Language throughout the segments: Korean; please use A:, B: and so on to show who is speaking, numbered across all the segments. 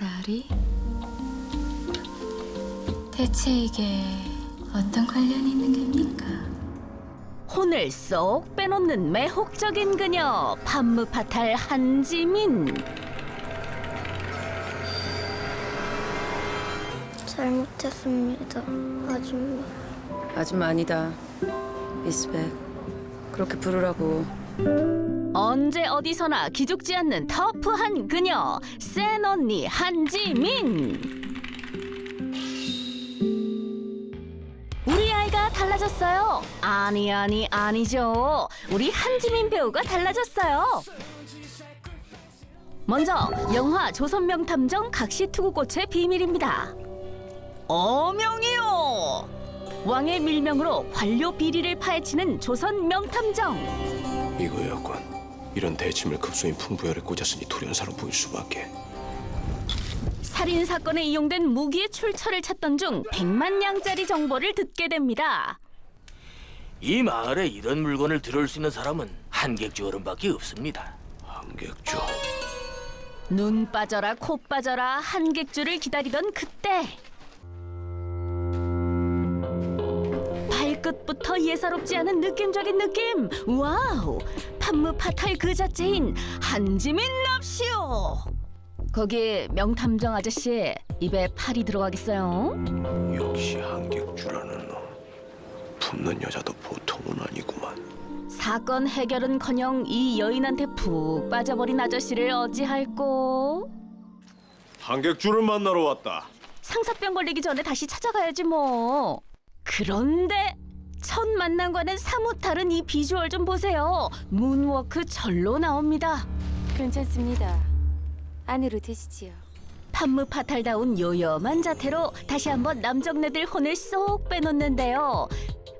A: 나리? 대체 이게 어떤 관련이 있는 겁니까?
B: 혼을 쏙 빼놓는 매혹적인 그녀 판무파탈 한지민
C: 잘못했습니다, 아줌마.
D: 아줌마 아니다. 이스백. 그렇게 부르라고.
B: 언제 어디서나 기죽지 않는 터프한 그녀 센 언니 한지민. 우리 아이가 달라졌어요. 아니 아니 아니죠. 우리 한지민 배우가 달라졌어요. 먼저 영화 조선명탐정 각시투구꽃의 비밀입니다. 어명이요! 왕의 밀명으로 관료 비리를 파헤치는 조선 명탐정
E: 이거였군. 이런 대치물 급소인 풍부열에 꽂았으니 돌연사로 보일 수밖에.
B: 살인 사건에 이용된 무기의 출처를 찾던 중 100만 양짜리 정보를 듣게 됩니다.
F: 이 마을에 이런 물건을 들을 수 있는 사람은 한객주 어른밖에 없습니다.
E: 한객주.
B: 눈 빠져라 코 빠져라 한객주를 기다리던 그때 끝부터 예사롭지 않은 느낌적인 느낌 와우 판무 파탈 그 자체인 한지민 납시오 거기 명탐정 아저씨 입에 팔이 들어가겠어요?
E: 역시 한객주라는 놈. 품는 여자도 보통은 아니구만.
B: 사건 해결은커녕 이 여인한테 푹 빠져버린 아저씨를 어찌할꼬
E: 한객주를 만나러 왔다.
B: 상사병 걸리기 전에 다시 찾아가야지 뭐. 그런데 첫 만남과는 사뭇 다른 이 비주얼 좀 보세요. 문워크 절로 나옵니다.
A: 괜찮습니다. 안으로 드시지요.
B: 판무 파탈다운 요염한 자태로 다시 한번 남정네들 혼을 쏙 빼놓는데요.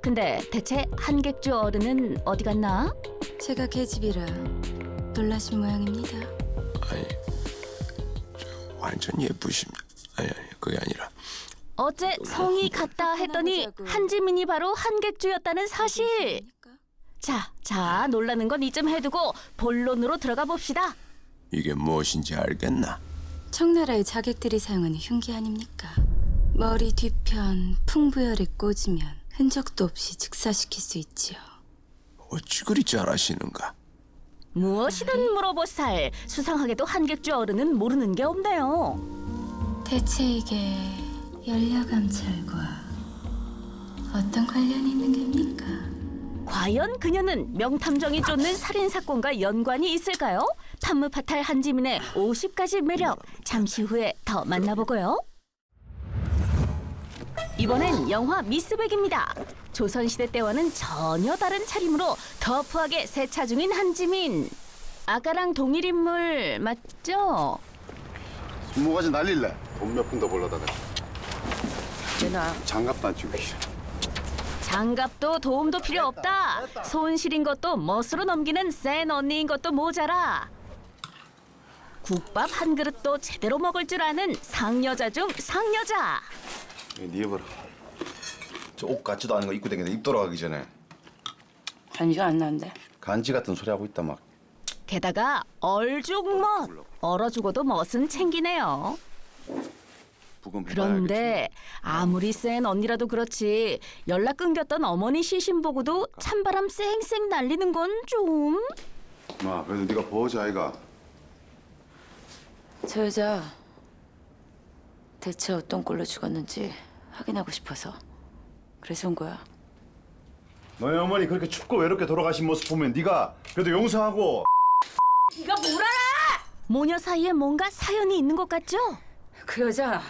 B: 근데 대체 한객주 어른은 어디 갔나?
A: 제가 계집이라 놀라신 모양입니다.
E: 아니, 저 완전 예쁘십니다. 아니, 아니, 그게 아니라
B: 어째 성이 같다 했더니 한지민이 바로 한객주였다는 사실. 자, 자, 놀라는 건 이쯤 해두고 본론으로 들어가 봅시다.
E: 이게 무엇인지 알겠나?
A: 청나라의 자객들이 사용하는 흉기 아닙니까? 머리 뒤편 풍부열에 꽂으면 흔적도 없이 즉사시킬 수 있지요.
E: 어찌 그리 잘하시는가?
B: 무엇이든 물어보살. 수상하게도 한객주 어른은 모르는 게 없네요.
A: 대체 이게 연려감찰과 어떤 관련이 있는 겁니까?
B: 과연 그녀는 명탐정이 쫓는 살인 사건과 연관이 있을까요? 판무파탈 한지민의 50가지 매력 잠시 후에 더 만나보고요. 이번엔 영화 미스백입니다. 조선시대 때와는 전혀 다른 차림으로 터프하게 세차 중인 한지민. 아까랑 동일 인물 맞죠?
G: 손모가지 날릴래? 돈 몇 푼 더 벌러다 대
F: 내놔.
G: 치고 씨.
B: 장갑도 도움도 필요 없다. 손실인 것도 멋으로 넘기는 센 언니인 것도 모자라. 국밥 한 그릇도 제대로 먹을 줄 아는 상여자 중 상여자.
G: 네 해봐라 저 옷 같지도 않은 거 입고 다니는데 입 돌아가기 전에
D: 간지가 안 나는데.
G: 간지 같은 소리 하고 있다 막
B: 게다가 얼죽멋. 얼어 죽어도 멋은 챙기네요.
G: 부금
B: 그런데 아무리 센 언니라도 그렇지 연락 끊겼던 어머니 시신 보고도 찬바람 쌩쌩 날리는 건 좀.
G: 마 그래도 네가 보호자 아이가
D: 저 여자 대체 어떤 꼴로 죽었는지 확인하고 싶어서 그래서 온 거야.
G: 너희 어머니 그렇게 춥고 외롭게 돌아가신 모습 보면 네가 그래도 용서하고
B: 모녀 사이에 뭔가 사연이 있는 것 같죠?
H: 그 여자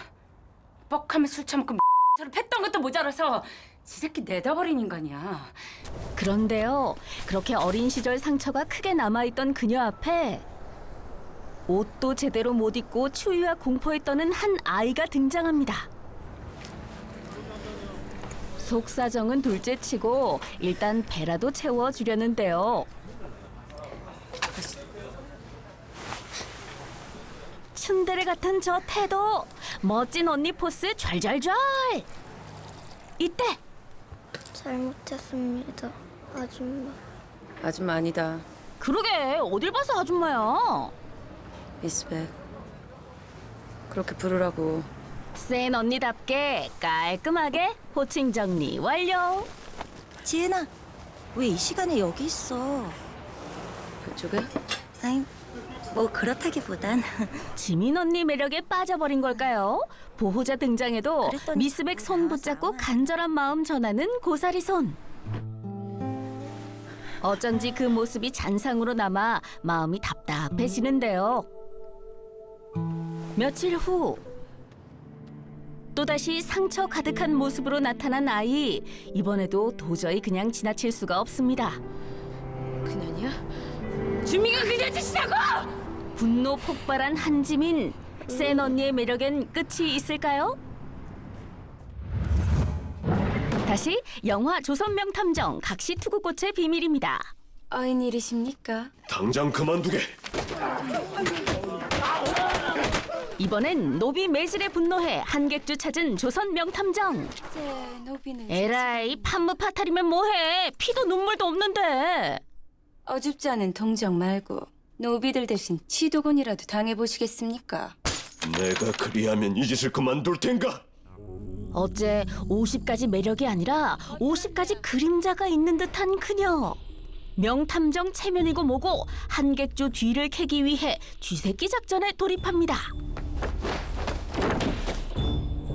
H: 뻑하면 술 처먹고 저를 팼던 것도 모자라서 지 새끼 내다버린 인간이야.
B: 그런데요, 그렇게 어린 시절 상처가 크게 남아있던 그녀 앞에 옷도 제대로 못 입고 추위와 공포에 떠는 한 아이가 등장합니다. 속사정은 둘째치고 일단 배라도 채워주려는데요. 츤데레 같은 저 태도, 멋진 언니 포스 좔좔좔. 이때
C: 잘못했습니다, 아줌마.
D: 아줌마 아니다.
B: 그러게 어딜 봐서 아줌마야.
D: 이스백. 그렇게 부르라고.
B: 센 언니답게 깔끔하게 호칭 정리 완료.
I: 지은아, 왜 이 시간에 여기 있어?
D: 그쪽에?
I: 아니, 뭐 그렇다기보단
B: 지민 언니 매력에 빠져버린 걸까요? 보호자 등장에도
I: 그랬더니
B: 미스백 손 붙잡고 간절한 마음 전하는 고사리 손. 어쩐지 그 모습이 잔상으로 남아 마음이 답답해지는데요. 며칠 후 또다시 상처 가득한 모습으로 나타난 아이 이번에도 도저히 그냥 지나칠 수가 없습니다.
D: 그년이야?
H: 주미가 그녀 짓이라고!
B: 분노 폭발한 한지민 센 언니의 매력엔 끝이 있을까요? 다시 영화 조선명 탐정 각시 투구꽃의 비밀입니다.
A: 어인 일이십니까?
E: 당장 그만두게.
B: 이번엔 노비 매질에 분노해 한객주 찾은 조선명 탐정.
A: 제 노비는
B: 에라이 판무 파탈이면 뭐해? 피도 눈물도 없는데.
A: 어줍지 않은 동정 말고 노비들 대신 치도곤이라도 당해보시겠습니까?
E: 내가 그리하면 이 짓을 그만둘 텐가.
B: 어째 50가지 매력이 아니라 50가지 그림자가 있는 듯한 그녀. 명탐정 체면이고 뭐고 한객주 뒤를 캐기 위해 쥐새끼 작전에 돌입합니다.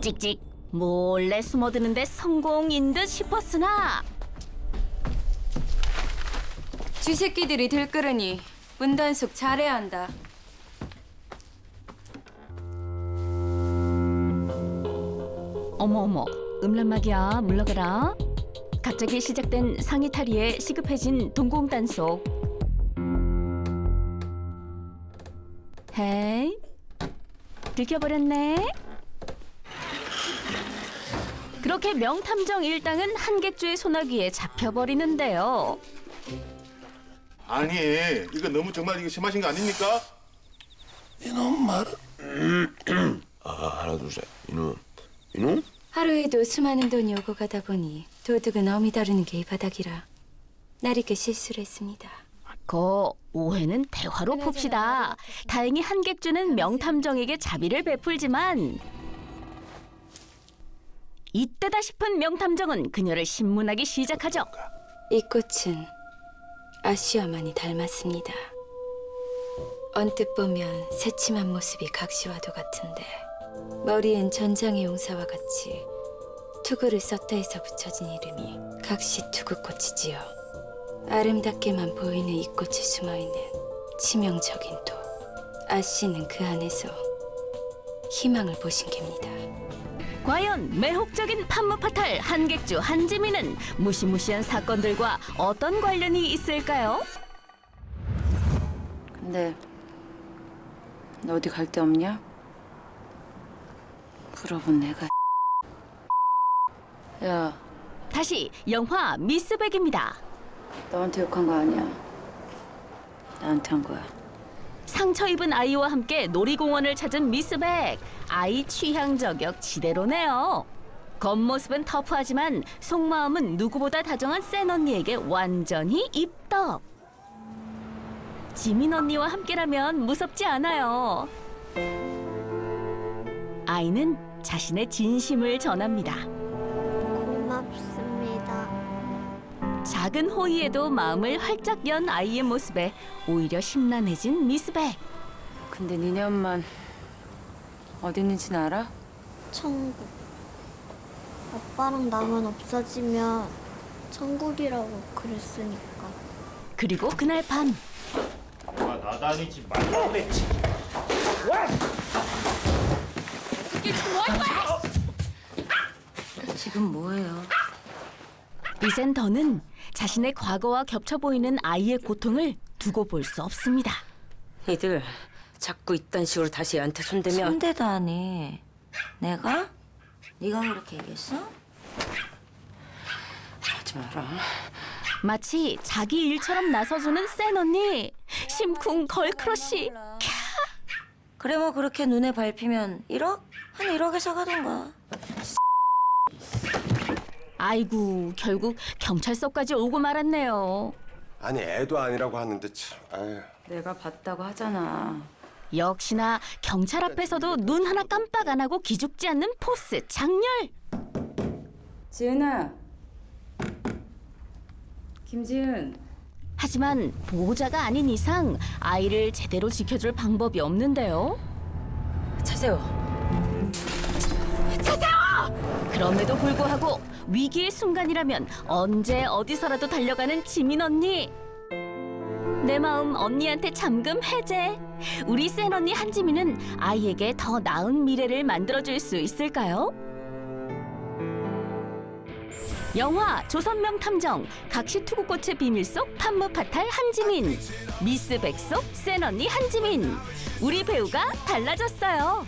B: 찍찍 몰래 숨어드는데 성공인 듯 싶었으나
A: 쥐새끼들이 들끓으니 문단속 잘해야 한다.
B: 어머 어머 음란막이야 물러가라. 갑자기 시작된 상의 탈의에 시급해진 동공단속. 헤이 들켜버렸네. 그렇게 명탐정 일당은 한객주의 소나기에 잡혀버리는데요.
J: 아니 이거 너무 정말 이거 심하신 거 아닙니까?
E: 이놈 말. 아 하나 둘 셋. 이놈. 이놈?
A: 하루에도 수많은 돈이 오고 가다 보니 도둑은 어미 다루는 게 이 바닥이라 나리게 실수를 했습니다.
B: 그 오해는 대화로 풉시다. 다행히 한객주는 명탐정에게 자비를 베풀지만 이때다 싶은 명탐정은 그녀를 신문하기 시작하죠.
A: 이 꽃은 아쉬워만이 닮았습니다. 언뜻 보면 새침한 모습이 각시와도 같은데 머리엔 전장의 용사와 같이 투구를 썼다 해서 붙여진 이름이 각시 투구꽃이지요. 아름답게만 보이는 이 꽃에 숨어있는 치명적인 독. 아씨는 그 안에서 희망을 보신 겁니다.
B: 과연 매혹적인 판무파탈 한객주 한지민은 무시무시한 사건들과 어떤 관련이 있을까요?
D: 근데 너 어디 갈 데 없냐? 물어본 내가 야
B: 다시 영화 미스백입니다.
D: 너한테 욕한 거 아니야 나한테 한 거야
B: 상처 입은 아이와 함께 놀이공원을 찾은 미스백. 아이 취향 저격 지대로네요. 겉모습은 터프하지만 속마음은 누구보다 다정한 센 언니에게 완전히 입덕. 지민 언니와 함께라면 무섭지 않아요. 아이는 자신의 진심을
C: 전합니다.
B: 작은 호의에도 마음을 활짝 연 아이의 모습에 오히려 심란해진 미스백.
D: 근데 니네 엄만 어디 있는지는 알아?
C: 천국. 아빠랑 나만 없어지면 천국이라고 그랬으니까.
B: 그리고 그날 밤
J: 아 나다니지 말라 그랬지.
I: 지금 뭐해요?
B: 이젠 더는 자신의 과거와 겹쳐 보이는 아이의 고통을 두고 볼 수 없습니다.
I: 애들 자꾸 이딴 식으로 다시 얘한테 손대면 손대도 안 해. 내가? 네가 그렇게 얘기했어?
D: 하지 마라
B: 마치 자기 일처럼 나서주는 센 언니 심쿵 걸크러쉬
I: 그래 뭐 그렇게 눈에 밟히면 1억? 한 1억에 사가던가.
B: 아이고 결국 경찰서까지 오고 말았네요.
E: 아니 애도 아니라고 하는데 참. 아유.
D: 내가 봤다고 하잖아
B: 역시나 경찰 앞에서도 눈 하나 깜빡 안 하고 기죽지 않는 포스 장렬.
H: 지은아. 김지은.
B: 하지만 보호자가 아닌 이상 아이를 제대로 지켜줄 방법이 없는데요.
I: 차세요.
B: 그럼에도 불구하고 위기의 순간이라면 언제 어디서라도 달려가는 지민 언니. 내 마음 언니한테 잠금 해제. 우리 센 언니 한지민은 아이에게 더 나은 미래를 만들어줄 수 있을까요? 영화 조선명 탐정 각시 투구꽃의 비밀 속 판무 파탈 한지민 미스 백속 센 언니 한지민 우리 배우가 달라졌어요.